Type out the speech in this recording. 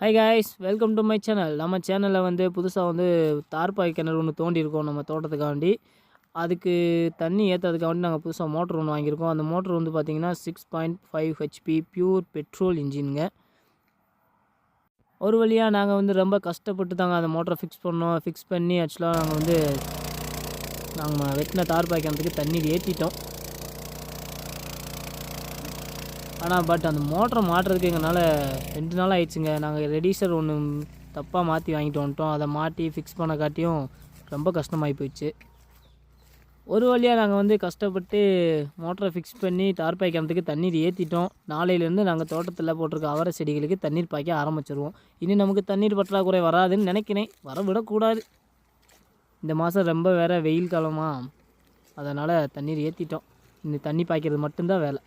Hi guys welcome to my channel நம்ம சேனலில் வந்து புதுசாக வந்து தார்பாய் கிணறு ஒன்று தோண்டியிருக்கோம் நம்ம தோட்டத்துக்காண்டி. அதுக்கு தண்ணி ஏற்றுறதுக்காண்டி நாங்கள் புதுசாக மோட்ரு ஒன்று வாங்கியிருக்கோம். அந்த மோட்ரு வந்து பார்த்திங்கன்னா six point five HP pure petrol இன்ஜினுங்க ஒரு வழியாக நாங்கள் வந்து ரொம்ப கஷ்டப்பட்டு தாங்க அந்த மோட்டரை ஃபிக்ஸ் பண்ணோம். ஃபிக்ஸ் பண்ணி ஆக்சுவலாக நாங்கள் வந்து நாங்கள் வெட்டின தார்பாய் கிணத்துக்கு தண்ணீர் ஏற்றிட்டோம் ஆனால் பட் அந்த மோட்டரை மாட்டுறதுக்கு எங்களால் ரெண்டு நாள் ஆயிடுச்சுங்க. நாங்கள் ரெடியூசர் ஒன்று தப்பாக மாற்றி வாங்கிட்டு வந்துட்டோம். அதை மாட்டி ஃபிக்ஸ் பண்ண காட்டியும் ரொம்ப கஷ்டமாகி போயிடுச்சு. ஒரு வழியாக நாங்கள் வந்து கஷ்டப்பட்டு மோட்டரை ஃபிக்ஸ் பண்ணி தார் பாய்க்கிறதுக்கு தண்ணீர் ஏற்றிட்டோம் நாளையிலேருந்து நாங்கள் தோட்டத்தில் போட்டிருக்க அவரை செடிகளுக்கு தண்ணீர் பாய்க்க ஆரம்பிச்சிருவோம். இனி நமக்கு தண்ணீர் பற்றாக்குறை வராதுன்னு நினைக்கிறேன். வர விடக்கூடாது. இந்த மாதம் ரொம்ப வேறு வெயில் காலமாக அதனால் தண்ணீர் ஏற்றிட்டோம் இந்த தண்ணி பாய்க்கிறது மட்டும்தான் வேலை.